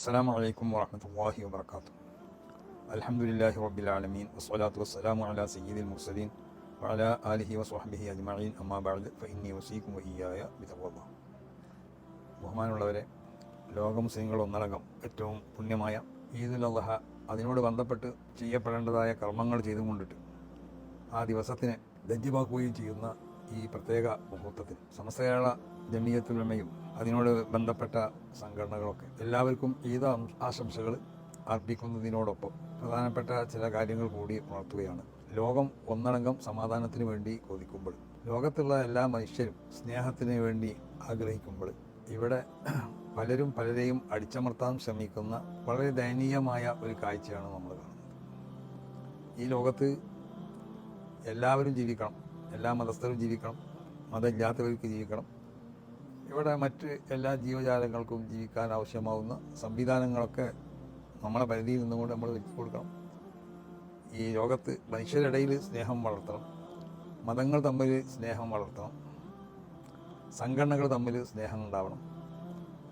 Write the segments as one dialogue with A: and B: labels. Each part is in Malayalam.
A: السلام عليكم ورحمة الله وبركاته الحمد لله رب العالمين والصلاة والسلام على سيد المرسلين وعلى آله وصحبه أجمعين أما بعد فإني وصيكم وإياي بتقوى الله ബഹുമാനമുള്ളവരെ ലോക മുസ്ലിങ്ങൾ ഒന്നടങ്കം ഏറ്റവും പുണ്യമായ ഈദുൽ അള്ളഹ അതിനോട് ബന്ധപ്പെട്ട് ചെയ്യപ്പെടേണ്ടതായ കർമ്മങ്ങൾ ചെയ്തുകൊണ്ടിട്ട് ആ ദിവസത്തിനെ ദജ്ജിമാക്കുകയും ചെയ്യുന്ന ഈ പ്രത്യേക മുഹൂർത്തത്തിൽ സമസ്തകേരള ജമീയത്തുലമയും അതിനോട് ബന്ധപ്പെട്ട സംഘടനകളൊക്കെ എല്ലാവർക്കും ഈദ ആശംസകൾ അർപ്പിക്കുന്നതിനോടൊപ്പം പ്രധാനപ്പെട്ട ചില കാര്യങ്ങൾ കൂടി ഉണർത്തുകയാണ്. ലോകം ഒന്നടങ്കം സമാധാനത്തിന് വേണ്ടി കൊതിക്കുമ്പോൾ ലോകത്തുള്ള എല്ലാ മനുഷ്യരും സ്നേഹത്തിന് വേണ്ടി ആഗ്രഹിക്കുമ്പോൾ ഇവിടെ പലരും പലരെയും അടിച്ചമർത്താൻ ശ്രമിക്കുന്ന വളരെ ദയനീയമായ ഒരു കാഴ്ചയാണ് നമ്മൾ കാണുന്നത്. ഈ ലോകത്ത് എല്ലാവരും ജീവിക്കണം. എല്ലാ മതസ്ഥരും ജീവിക്കണം. മതമില്ലാത്തവർക്ക് ജീവിക്കണം. ഇവിടെ മറ്റ് എല്ലാ ജീവജാലങ്ങൾക്കും ജീവിക്കാൻ ആവശ്യമാവുന്ന സംവിധാനങ്ങളൊക്കെ നമ്മളെ പരിധിയിൽ നിന്നുകൊണ്ട് നമ്മൾ വെച്ചു കൊടുക്കണം. ഈ ലോകത്ത് മനുഷ്യരിടയിൽ സ്നേഹം വളർത്തണം. മതങ്ങൾ തമ്മിൽ സ്നേഹം വളർത്തണം. സംഘടനകൾ തമ്മിൽ സ്നേഹം ഉണ്ടാവണം.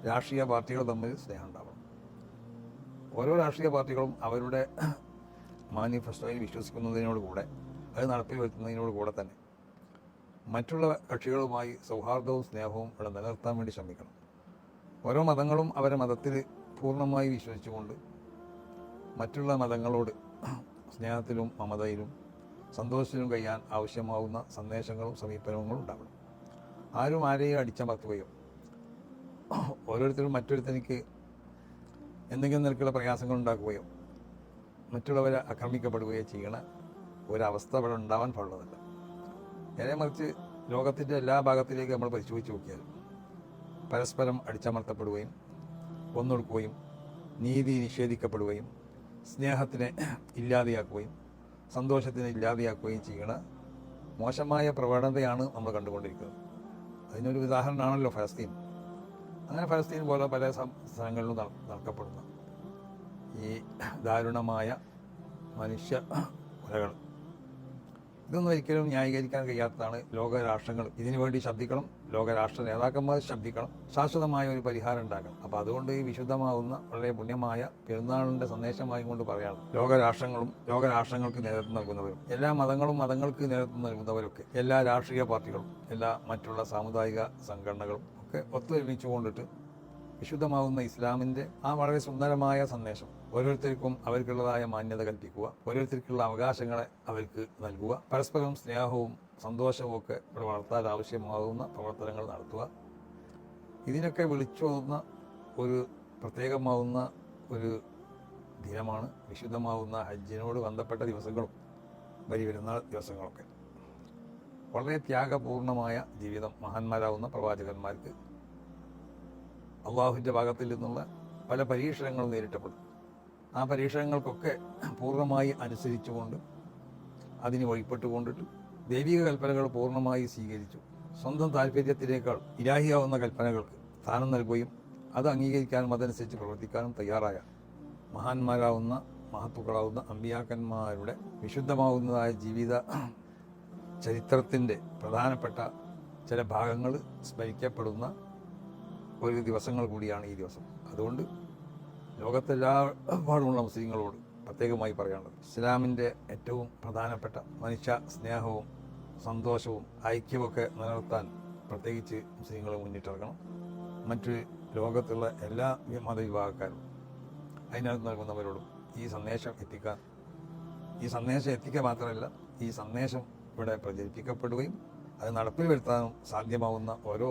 A: രാഷ്ട്രീയ പാർട്ടികൾ തമ്മിൽ സ്നേഹം ഉണ്ടാവണം. ഓരോ രാഷ്ട്രീയ പാർട്ടികളും അവരുടെ മാനിഫെസ്റ്റോയിൽ വിശ്വസിക്കുന്നതിനോട് കൂടെ അത് നടപ്പിൽ വരുത്തുന്നതിനോട് കൂടെ തന്നെ മറ്റുള്ള കക്ഷികളുമായി സൗഹാർദ്ദവും സ്നേഹവും ഇവിടെ നിലനിർത്താൻ വേണ്ടി ശ്രമിക്കണം. ഓരോ മതങ്ങളും അവരെ മതത്തിൽ പൂർണമായി വിശ്വസിച്ചുകൊണ്ട് മറ്റുള്ള മതങ്ങളോട് സ്നേഹത്തിലും മമതയിലും സന്തോഷത്തിലും കഴിയാൻ ആവശ്യമാവുന്ന സന്ദേശങ്ങളും സമീപനങ്ങളും ഉണ്ടാവണം. ആരും ആരെയും അടിച്ചമർത്തുകയോ ഓരോരുത്തരും മറ്റൊരുത്തനിക്ക് എന്തെങ്കിലും നിരക്കുള്ള പ്രയാസങ്ങൾ ഉണ്ടാക്കുകയോ മറ്റുള്ളവരെ ആക്രമിക്കപ്പെടുകയോ ചെയ്യണ ഒരവസ്ഥ ഇവിടെ ഉണ്ടാവാൻ പാടുള്ളതല്ല. നേരെ മറിച്ച് ലോകത്തിന്റെ എല്ലാ ഭാഗത്തിലേക്ക് നമ്മൾ പരിശോധിച്ച് നോക്കിയാൽ പരസ്പരം അടിച്ചമർത്തപ്പെടുകയും കൊന്നൊടുക്കുകയും നീതി നിഷേധിക്കപ്പെടുകയും സ്നേഹത്തിനെ ഇല്ലാതെയാക്കുകയും സന്തോഷത്തിനെ ഇല്ലാതെയാക്കുകയും ചെയ്യുന്ന മോശമായ പ്രവണതയാണ് നമ്മൾ കണ്ടുകൊണ്ടിരിക്കുന്നത്. അതിനൊരു ഉദാഹരണമാണല്ലോ ഫലസ്തീൻ. അങ്ങനെ ഫലസ്തീൻ പോലെ പല സ്ഥലങ്ങളിലും നട- നടക്കപ്പെടുന്ന. ഈ ദാരുണമായ മനുഷ്യ കൊലകൾ. ഇതൊന്നും ഒരിക്കലും ന്യായീകരിക്കാൻ കഴിയാത്തതാണ് ലോകരാഷ്ട്രങ്ങൾ ഇതിനു വേണ്ടി ശബ്ദിക്കണം ലോകരാഷ്ട്ര നേതാക്കന്മാർ ശബ്ദിക്കണം ശാശ്വതമായ ഒരു പരിഹാരം ഉണ്ടാക്കണം. അപ്പൊ അതുകൊണ്ട് ഈ വിശുദ്ധമാവുന്ന വളരെ പുണ്യമായ പെരുന്നാളിന്റെ സന്ദേശമായി കൊണ്ട് പറയാണ് ലോകരാഷ്ട്രങ്ങളും ലോകരാഷ്ട്രങ്ങൾക്ക് നേതൃത്വം നൽകുന്നവരും എല്ലാ മതങ്ങളും മതങ്ങൾക്ക് നേതൃത്വം നൽകുന്നവരൊക്കെ എല്ലാ രാഷ്ട്രീയ പാർട്ടികളും എല്ലാ മറ്റുള്ള സാമുദായിക സംഘടനകളും ഒക്കെ ഒത്തൊരുമിച്ചുകൊണ്ടിട്ട് വിശുദ്ധമാവുന്ന ഇസ്ലാമിന്റെ ആ വളരെ സുന്ദരമായ സന്ദേശം. ഓരോരുത്തർക്കും അവർക്കുള്ളതായ മാന്യത കൽപ്പിക്കുക. ഓരോരുത്തർക്കുള്ള അവകാശങ്ങളെ അവർക്ക് നൽകുക. പരസ്പരം സ്നേഹവും സന്തോഷവും ഒക്കെ ഇവിടെ വളർത്താൻ ആവശ്യമാകുന്ന പ്രവർത്തനങ്ങൾ നടത്തുക. ഇതിനൊക്കെ വിളിച്ചോതുന്ന ഒരു പ്രത്യേകമാവുന്ന ഒരു ദിനമാണ് വിശുദ്ധമാവുന്ന ഹജ്ജിനോട് ബന്ധപ്പെട്ട ദിവസങ്ങളും വരി വരുന്ന ദിവസങ്ങളൊക്കെ. വളരെ ത്യാഗപൂർണമായ ജീവിതം മഹാന്മാരാവുന്ന പ്രവാചകന്മാർക്ക് അള്ളാഹുവിന്റെ ഭാഗത്തിൽ നിന്നുള്ള പല പരീക്ഷണങ്ങൾ നേരിട്ടപ്പെടും ആ പരീക്ഷണങ്ങൾക്കൊക്കെ പൂർണമായി അനുസരിച്ചുകൊണ്ട് അതിന് വഴിപ്പെട്ടുകൊണ്ടിട്ട് ദൈവിക കൽപ്പനകൾ പൂർണമായി സ്വീകരിച്ചു. സ്വന്തം താല്പര്യത്തിനേക്കാൾ ഇരാഹിയാവുന്ന കൽപ്പനകൾക്ക് സ്ഥാനം നൽകുകയും അത് അംഗീകരിക്കാനും അതനുസരിച്ച് പ്രവർത്തിക്കാനും തയ്യാറായ മഹാന്മാരാവുന്ന മഹത്തുക്കളാവുന്ന അമ്പിയാക്കന്മാരുടെ വിശുദ്ധമാകുന്നതായ ജീവിത ചരിത്രത്തിന്റെ പ്രധാനപ്പെട്ട ചില ഭാഗങ്ങൾ സ്മരിക്കപ്പെടുന്ന ഒരു ദിവസങ്ങൾ കൂടിയാണ് ഈ ദിവസം. അതുകൊണ്ട് ലോകത്തെല്ലാ പാടുമുള്ള മുസ്ലിങ്ങളോട് പ്രത്യേകമായി പറയാനുള്ളത് ഇസ്ലാമിന്റെ ഏറ്റവും പ്രധാനപ്പെട്ട മനുഷ്യ സ്നേഹവും സന്തോഷവും ഐക്യമൊക്കെ നിലനിർത്താൻ പ്രത്യേകിച്ച് മുസ്ലിങ്ങൾ മുന്നിട്ടിറങ്ങണം. മറ്റ് ലോകത്തുള്ള എല്ലാ മതവിഭാഗക്കാരും അതിനകത്ത് നൽകുന്നവരോടും ഈ സന്ദേശം എത്തിക്കാൻ ഈ സന്ദേശം എത്തിക്കുക മാത്രമല്ല ഈ സന്ദേശം ഇവിടെ പ്രചരിപ്പിക്കപ്പെടുകയും അത് നടപ്പിൽ വരുത്താനും സാധ്യമാവുന്ന ഓരോ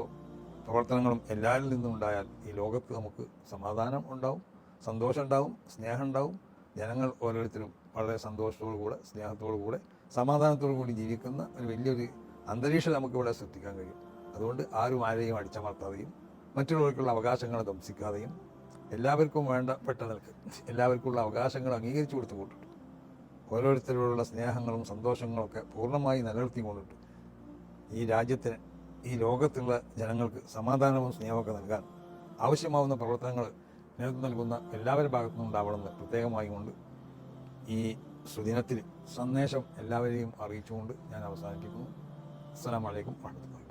A: പ്രവർത്തനങ്ങളും എല്ലാവരിൽ നിന്നും ഉണ്ടായാൽ ഈ ലോകത്ത് നമുക്ക് സമാധാനം ഉണ്ടാവും സന്തോഷം ഉണ്ടാവും സ്നേഹം ഉണ്ടാവും. ജനങ്ങൾ ഓരോരുത്തരും വളരെ സന്തോഷത്തോടു കൂടെ സ്നേഹത്തോടു കൂടെ സമാധാനത്തോടു കൂടി ജീവിക്കുന്ന ഒരു വലിയൊരു അന്തരീക്ഷം നമുക്കിവിടെ സൃഷ്ടിക്കാൻ കഴിയും. അതുകൊണ്ട് ആരും ആരെയും അടിച്ചമർത്താതെയും മറ്റുള്ളവർക്കുള്ള അവകാശങ്ങൾ ധംസിക്കാതെയും എല്ലാവർക്കും വേണ്ടപ്പെട്ട നിൽക്ക് എല്ലാവർക്കുള്ള അവകാശങ്ങൾ അംഗീകരിച്ചു കൊടുത്തു കൊണ്ടിട്ട് ഓരോരുത്തരോടുള്ള സ്നേഹങ്ങളും സന്തോഷങ്ങളും ഒക്കെ പൂർണമായി നിലനിർത്തിക്കൊണ്ടിട്ട് ഈ രാജ്യത്തിന് ഈ ലോകത്തുള്ള ജനങ്ങൾക്ക് സമാധാനവും സ്നേഹമൊക്കെ നൽകാൻ ആവശ്യമാവുന്ന പ്രവർത്തനങ്ങൾ നേതൃത്വം നൽകുന്ന എല്ലാവരുടെ ഭാഗത്തുനിന്നും ഉണ്ടാവണമെന്ന് പ്രത്യേകമായി കൊണ്ട് ഈ സുദിനത്തിൽ സന്ദേശം എല്ലാവരെയും അറിയിച്ചുകൊണ്ട് ഞാൻ അവസാനിപ്പിക്കുന്നു. അസ്സാം വലൈക്കും വാഹമത്തുള്ള